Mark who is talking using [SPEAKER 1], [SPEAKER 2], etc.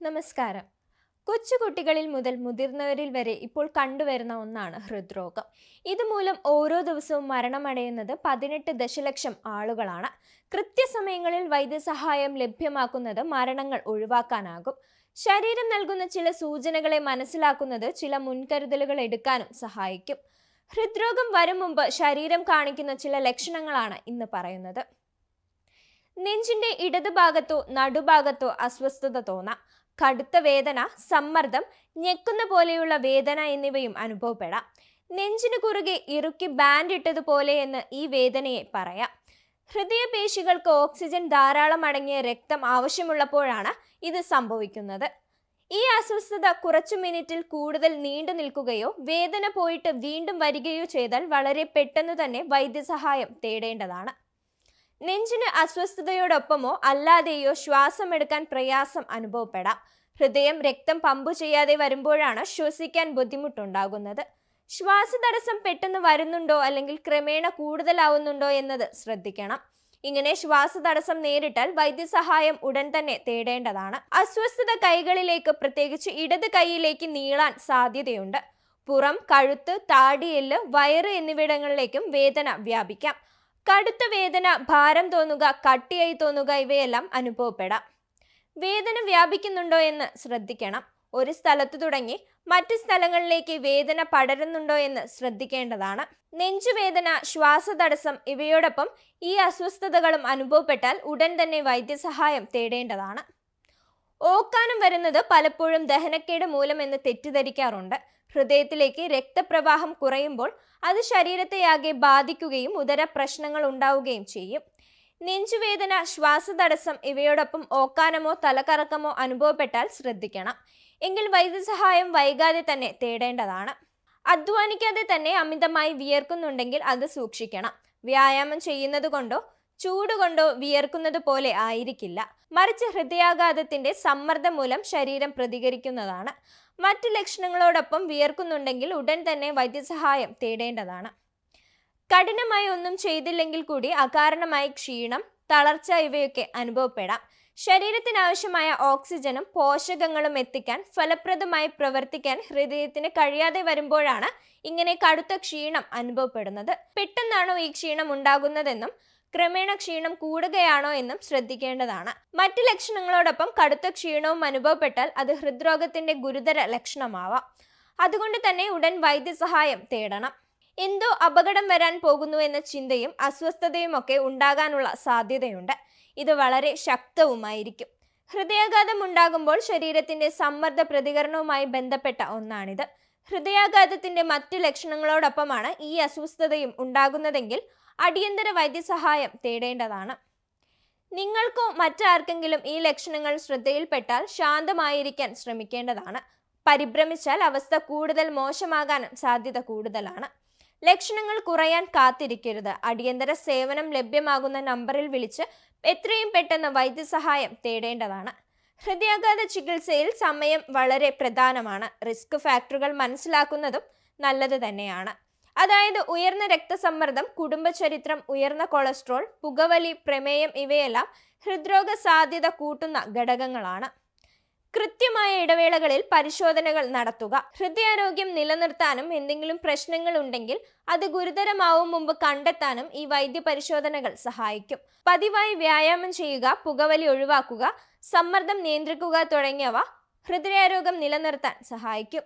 [SPEAKER 1] നമസ്കാരം. കൊച്ചുകുട്ടികളിൽ മുതൽ മുതിർന്നവരിൽ വരെ ഇപ്പോൾ കണ്ടുവരുന്ന ഒന്നാണ് ഹൃദ്രോഗം. ഇതുമൂലം ഓരോ ദിവസവും മരണമടയുന്നത് പതിനെട്ട് ദശലക്ഷം ആളുകളാണ്. കൃത്യസമയങ്ങളിൽ വൈദ്യസഹായം ലഭ്യമാക്കുന്നത് മരണങ്ങൾ ഒഴിവാക്കാനാകും. ശരീരം നൽകുന്ന ചില സൂചനകളെ മനസ്സിലാക്കുന്നത് ചില മുൻകരുതലുകൾ എടുക്കാനും സഹായിക്കും. ഹൃദ്രോഗം വരും മുമ്പ് ശരീരം കാണിക്കുന്ന ചില ലക്ഷണങ്ങളാണ് ഇന്ന് പറയുന്നത്. നെഞ്ചിന്റെ ഇടതുഭാഗത്തോ നടുഭാഗത്തോ അസ്വസ്ഥത തോന്നാം. കടുത്ത വേദന സമ്മർദ്ദം ഞെക്കുന്ന പോലെയുള്ള വേദന എന്നിവയും അനുഭവപ്പെടാം. നെഞ്ചിനു കുറുകെ ഇറുക്കി ബാൻഡ് ഇട്ടതുപോലെ എന്ന് ഈ വേദനയെ പറയാം. ഹൃദയപേശികൾക്ക് ഓക്സിജൻ ധാരാളം അടങ്ങിയ രക്തം ആവശ്യമുള്ളപ്പോഴാണ് ഇത് സംഭവിക്കുന്നത്. ഈ അസ്വസ്ഥത കുറച്ചു മിനിറ്റിൽ കൂടുതൽ നീണ്ടു നിൽക്കുകയോ വേദന പോയിട്ട് വീണ്ടും വരികയോ ചെയ്താൽ വളരെ പെട്ടെന്ന് തന്നെ വൈദ്യസഹായം തേടേണ്ടതാണ്. നെഞ്ചിന് അസ്വസ്ഥതയോടൊപ്പമോ അല്ലാതെയോ ശ്വാസമെടുക്കാൻ പ്രയാസം അനുഭവപ്പെടാം. ഹൃദയം രക്തം പമ്പു ചെയ്യാതെ വരുമ്പോഴാണ് ശ്വസിക്കാൻ ബുദ്ധിമുട്ടുണ്ടാകുന്നത്. ശ്വാസതടസ്സം പെട്ടെന്ന് വരുന്നുണ്ടോ അല്ലെങ്കിൽ ക്രമേണ കൂടുതലാവുന്നുണ്ടോ എന്നത് ശ്രദ്ധിക്കണം. ഇങ്ങനെ ശ്വാസതടസ്സം നേരിട്ടാൽ വൈദ്യസഹായം ഉടൻ തന്നെ തേടേണ്ടതാണ്. അസ്വസ്ഥത കൈകളിലേക്ക് പ്രത്യേകിച്ച് ഇടത് കൈയിലേക്ക് നീളാൻ സാധ്യതയുണ്ട്. പുറം കഴുത്ത് താടിയെല്ല് വയറ് എന്നിവിടങ്ങളിലേക്കും വേദന വ്യാപിക്കാം. കടുത്ത വേദന ഭാരം തോന്നുക കട്ടിയായി തോന്നുക ഇവയെല്ലാം അനുഭവപ്പെടാം. വേദന വ്യാപിക്കുന്നുണ്ടോ എന്ന് ശ്രദ്ധിക്കണം. ഒരു സ്ഥലത്ത് തുടങ്ങി മറ്റു സ്ഥലങ്ങളിലേക്ക് വേദന പടരുന്നുണ്ടോ എന്ന് ശ്രദ്ധിക്കേണ്ടതാണ്. നെഞ്ചുവേദന ശ്വാസതടസ്സം ഇവയോടൊപ്പം ഈ അസ്വസ്ഥതകളും അനുഭവപ്പെട്ടാൽ ഉടൻ തന്നെ വൈദ്യസഹായം തേടേണ്ടതാണ്. ഓക്കാനം വരുന്നത് പലപ്പോഴും ദഹനക്കേട് മൂലമെന്ന് തെറ്റിദ്ധരിക്കാറുണ്ട്. ഹൃദയത്തിലേക്ക് രക്തപ്രവാഹം കുറയുമ്പോൾ അത് ശരീരത്തെയാകെ ബാധിക്കുകയും ഉദര പ്രശ്നങ്ങൾ ഉണ്ടാവുകയും ചെയ്യും. നെഞ്ചുവേദന ശ്വാസതടസ്സം ഇവയോടൊപ്പം ഓക്കാനമോ തലകറക്കമോ അനുഭവപ്പെട്ടാൽ ശ്രദ്ധിക്കണം. എങ്കിൽ വൈദ്യസഹായം വൈകാതെ തന്നെ തേടേണ്ടതാണ്. അധ്വാനിക്കാതെ തന്നെ അമിതമായി വിയർക്കുന്നുണ്ടെങ്കിൽ അത് സൂക്ഷിക്കണം. വ്യായാമം ചെയ്യുന്നത് കൊണ്ടോ ചൂട് കൊണ്ടോ വിയർക്കുന്നത് പോലെ ആയിരിക്കില്ല. മറിച്ച് ഹൃദയാഘാതത്തിന്റെ സമ്മർദ്ദം മൂലം ശരീരം പ്രതികരിക്കുന്നതാണ്. മറ്റു ലക്ഷണങ്ങളോടൊപ്പം വിയർക്കുന്നുണ്ടെങ്കിൽ ഉടൻ തന്നെ വൈദ്യസഹായം തേടേണ്ടതാണ്. കഠിനമായി ഒന്നും ചെയ്തില്ലെങ്കിൽ കൂടി അകാരണമായി ക്ഷീണം തളർച്ച ഇവയൊക്കെ അനുഭവപ്പെടാം. ശരീരത്തിനാവശ്യമായ ഓക്സിജനും പോഷകങ്ങളും എത്തിക്കാൻ ഫലപ്രദമായി പ്രവർത്തിക്കാൻ ഹൃദയത്തിന് കഴിയാതെ വരുമ്പോഴാണ് ഇങ്ങനെ കടുത്ത ക്ഷീണം അനുഭവപ്പെടുന്നത്. പെട്ടെന്നാണോ ഈ ക്ഷീണം ഉണ്ടാകുന്നതെന്നും ക്രമേണ ക്ഷീണം കൂടുകയാണോ എന്നും ശ്രദ്ധിക്കേണ്ടതാണ്. മറ്റ് ലക്ഷണങ്ങളോടൊപ്പം കടുത്ത ക്ഷീണവും അനുഭവപ്പെട്ടാൽ അത് ഹൃദ്രോഗത്തിന്റെ ഗുരുതര ലക്ഷണമാവാം. അതുകൊണ്ട് തന്നെ ഉടൻ വൈദ്യസഹായം തേടണം. എന്തോ അപകടം വരാൻ പോകുന്നു എന്ന ചിന്തയും അസ്വസ്ഥതയും ഒക്കെ ഉണ്ടാകാനുള്ള സാധ്യതയുണ്ട്. ഇത് വളരെ ശക്തവുമായിരിക്കും. ഹൃദയാഘാതം ഉണ്ടാകുമ്പോൾ ശരീരത്തിന്റെ സമ്മർദ്ദ പ്രതികരണവുമായി ബന്ധപ്പെട്ട ഒന്നാണിത്. ഹൃദയാഘാതത്തിന്റെ മറ്റു ലക്ഷണങ്ങളോടൊപ്പമാണ് ഈ അസ്വസ്ഥതയും ഉണ്ടാകുന്നതെങ്കിൽ അടിയന്തര വൈദ്യസഹായം തേടേണ്ടതാണ്. നിങ്ങൾക്കോ മറ്റാർക്കെങ്കിലും ഈ ലക്ഷണങ്ങൾ ശ്രദ്ധയിൽപ്പെട്ടാൽ ശാന്തമായിരിക്കാൻ ശ്രമിക്കേണ്ടതാണ്. പരിഭ്രമിച്ചാൽ അവസ്ഥ കൂടുതൽ മോശമാകാനും സാധ്യത കൂടുതലാണ്. ലക്ഷണങ്ങൾ കുറയാൻ കാത്തിരിക്കരുത്. അടിയന്തര സേവനം ലഭ്യമാകുന്ന നമ്പറിൽ വിളിച്ച് എത്രയും പെട്ടെന്ന് വൈദ്യസഹായം തേടേണ്ടതാണ്. ഹൃദയാഘാത ചികിത്സയിൽ സമയം വളരെ പ്രധാനമാണ്. റിസ്ക് ഫാക്ടറുകൾ മനസ്സിലാക്കുന്നതും നല്ലത് തന്നെയാണ്. അതായത് ഉയർന്ന രക്തസമ്മർദ്ദം കുടുംബചരിത്രം ഉയർന്ന കൊളസ്ട്രോൾ പുകവലി പ്രമേയം ഇവയെല്ലാം ഹൃദ്രോഗ സാധ്യത കൂട്ടുന്ന ഘടകങ്ങളാണ്. കൃത്യമായ ഇടവേളകളിൽ പരിശോധനകൾ നടത്തുക. ഹൃദയാരോഗ്യം നിലനിർത്താനും എന്തെങ്കിലും പ്രശ്നങ്ങൾ ഉണ്ടെങ്കിൽ അത് ഗുരുതരമാവും മുമ്പ് കണ്ടെത്താനും ഈ വൈദ്യ പരിശോധനകൾ സഹായിക്കും. പതിവായി വ്യായാമം ചെയ്യുക പുകവലി ഒഴിവാക്കുക സമ്മർദ്ദം നിയന്ത്രിക്കുക തുടങ്ങിയവ ഹൃദയാരോഗ്യം നിലനിർത്താൻ സഹായിക്കും.